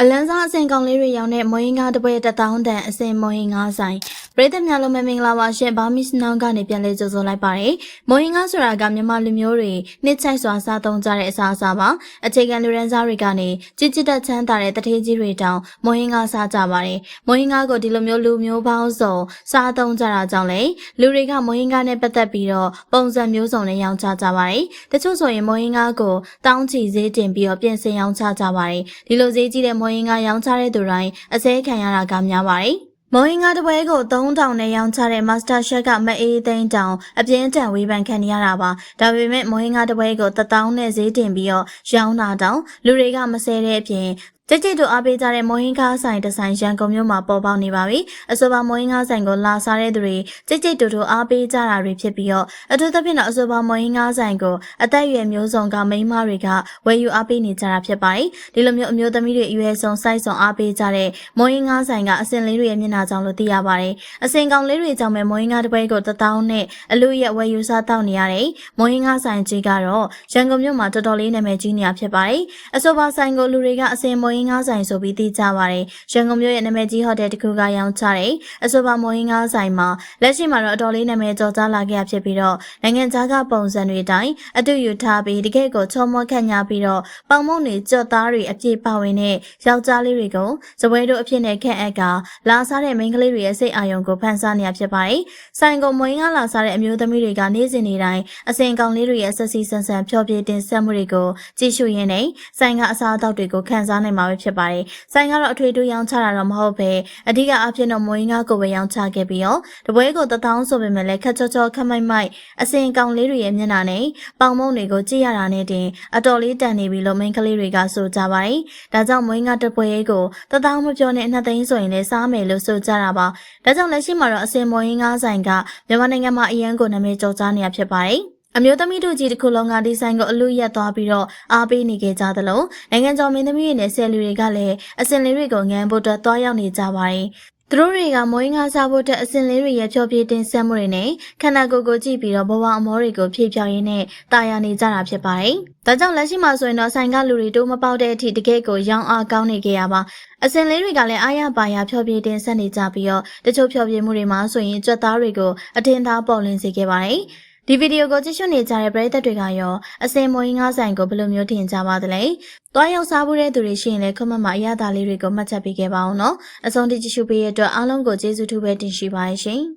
အလန်းစားအစင်ကောင်လေးတွေရောင်းတဲ့မွေးငါးတစ်ပွဲတစ်တောင်းတန်အစင်မွေးငါးဆိုင် ပရိသတ်များလုံးမင်္ဂလာပါရှင်ဘာမစ်နောင်ကနေပြန်လဲကြိုဆိုလိုက်ပါတယ်မွေးငါးဆိုတာကမြန်မာလူမျိုးတွေနှစ်ချိုက်စွာစားသုံးကြတဲ့အစားအစာပါအခြေခံလူရန်စားတွေကနေကြီးကြီးတက်ချမ်းသာတဲ့တထေးကြီးတွေတောင်မွေးငါးစားကြပါတယ်မွေးငါးကိုဒီလိုမျိုးလူမျိုးပေါင်းစုံစားသုံးကြတာကြောင့်လေလူတွေကမွေးငါးနဲ့ပတ်သက်ပြီးတော့ပုံစံမျိုးစုံနဲ့ရောင်းချကြပါတယ်တချို့ဆိုရင်မွေးငါးကိုတောင်းချီဈေးတင်ပြီးတော့ပြင်ဆင်ရောင်းချကြပါတယ်ဒီလိုဈေးကြီးတဲ့မွေးငါးရောင်းချတဲ့သူတိုင်းအစဲခံရတာကများပါတယ်။ မော်ဟင်္ဂါတပွဲကို3000နဲ့ရောင်းချတဲ့ Master Chef ကမအေးသိန်းတောင်အပြင်းထန်ဝေဖန်ခံနေရတာပါ။ဒါပေမဲ့မော်ဟင်္ဂါတပွဲကို1000နဲ့ဈေးတင်ပြီးတော့ရောင်းတာတောင်လူတွေကမဆဲတဲ့အပြင် ကြိတ်ကြိတ်တို့အားပေးကြတဲ့မော်ဟင်္ဂါဆိုင်ဒီဇိုင်းရန်ကုန်မြို့မှာပေါ်ပေါက်နေပါပြီ။အဆိုပါမော်ဟင်္ဂါဆိုင်ကိုလာစားတဲ့သူတွေကြိတ်ကြိတ်တို့တို့အားပေးကြတာတွေဖြစ်ပြီးတော့အထူးသဖြင့်တော့အဆိုပါမော်ဟင်္ဂါဆိုင်ကိုအသက်အရွယ်မျိုးစုံကမိန်းမတွေကဝယ်ယူအားပေးနေကြတာဖြစ်ပါတယ်။ဒီလိုမျိုးအမျိုးသမီးတွေအရွယ်ဆုံးစိုက်ဆောင်အားပေးကြတဲ့မော်ဟင်္ဂါဆိုင်ကအစင်လေးတွေရဲ့မျက်နှာကြောင့်လို့သိရပါတယ်။အစင်ကောင်လေးတွေကြောင့်ပဲမော်ဟင်္ဂါတစ်ပွဲကို1000နဲ့အလူရဲ့ဝယ်ယူစားတောက်နေရတယ်။မော်ဟင်္ဂါဆိုင်ကြီးကတော့ရန်ကုန်မြို့မှာတော်တော်လေးနာမည်ကြီးနေရဖြစ်ပါတယ်။အဆိုပါဆိုင်ကိုလူတွေကအစင်မော်ဟင်္ဂါဆိုင်ဆိုပြီးသိကြပါတယ်။ရန်ကုန်မြို့ရဲ့နာမည်ကြီးဟိုတယ်တစ်ခုကရောင်းချတယ်။အဆိုပါမော်ဟင်္ဂါဆိုင်မှာလက်ရှိမှာတော့အတော်လေးနာမည်ကျော်ကြားလာခဲ့ရဖြစ်ပြီးတော့နိုင်ငံခြားကပုံစံတွေအတိုင်းအတူယူထားပြီးတကယ့်ကိုချောမောခန့်ညာပြီးတော့ပေါင်မုံတွေကြော့သားတွေအပြည့်ပါဝင်တဲ့ယောက်ျားလေးတွေကိုဇပွဲတို့အဖြစ်နဲ့ခန့်အပ်ကလာစားတဲ့မိန်းကလေးတွေရဲ့စိတ်အာရုံကိုဖန်ဆားနေရဖြစ်ပါတယ်။ဆိုင်ကိုမွေးငါလာစားတဲ့အမျိုးသမီးတွေကနေ့စဉ်နေ့တိုင်းအစင်ကောင်လေးတွေရဲ့ဆက်စီဆန်ဆန်ဖြောပြတင်ဆက်မှုတွေကိုကြည့်ရှုရင်းနဲ့ဆိုင်ကအစားအသောက်တွေကိုခန်းစားနိုင်မှာပဲဖြစ်ပါတယ်။ဆိုင်ကတော့အထွေထွေရောင်းချတာတော့မဟုတ်ပဲအဓိကအဖြစ်တော့မွေးငါကိုပဲရောင်းချခဲ့ပြီးတော့တပွဲကိုတထောင်းဆိုပေမဲ့လည်းခက်ချောချောခက်မိုက်မိုက်အစင်ကောင်လေးတွေရဲ့မျက်နှာနဲ့ပေါင်မုံတွေကိုကြည့်ရတာနဲ့တင်အတော်လေးတန်နေပြီလို့မိန်းကလေးတွေကဆိုကြပါတယ်။ဒါကြောင့်မွေးငါတပွဲကိုတထောင်းမပြောနဲ့နှစ်သိန်းဆိုရင်လည်းစားမယ်လို့ဆိုကြတာပါ။ဒါကြောင့်လက်ရှိမှာတော့အစင်မွေးငါဆိုင်ကမြန်မာနိုင်ငံမှာအရန်ကိုနာမည်ကျော်ကြားနေရဖြစ်ပါတယ်။ အမျိုးသမီးတို့ကြီးတစ်ခုလုံးကဒီဆိုင်ကိုအလူရက်သွားပြီးတော့အားပေးနေကြကြသလိုနိုင်ငံကျော်မင်းသမီးတွေနဲ့ဆယ်လူတွေကလည်းအစင်လေးတွေကိုငန်းဖို့အတွက်သွားရောက်နေကြပါတယ်။သူတို့တွေကမွေးငါစားဖို့အတွက်အစင်လေးတွေရဲ့ဖြောပြတင်ဆက်မှုတွေနဲ့ခန္ဓာကိုယ်ကိုကြည့်ပြီးတော့ဘဝအမောတွေကိုဖြည့်ဖြောင်းရင်းနဲ့တာယာနေကြတာဖြစ်ပါတယ်။ဒါကြောင့်လက်ရှိမှာဆိုရင်တော့ဆိုင်ကလူတွေတိုးမပေါက်တဲ့အထိတကယ့်ကိုရောင်းအားကောင်းနေကြရပါ။အစင်လေးတွေကလည်းအားရပါရဖြောပြတင်ဆက်နေကြပြီးတော့တချို့ဖြောပြမှုတွေမှာဆိုရင်ကြွက်သားတွေကိုအထင်သားပေါ်လင်းစေခဲ့ပါတယ်။ ဒီဗီဒီယိုကိုကြည့်ရှုနေကြတဲ့ပရိသတ်တွေကရောအစင်မွေးငါးဆိုင်ကိုဘယ်လိုမျိုးထင်ကြပါသလဲ။တွားရောက်စားဖို့တဲ့သူတွေရှိရင်လည်းခမမအရသာလေးတွေကိုမှတ်ချက်ပေးခဲ့ပါအောင်နော်။အဆုံးထိကြည့်ရှုပေးရတဲ့အတွက်အားလုံးကိုကျေးဇူးထူးပဲတင်ရှိပါရှင်။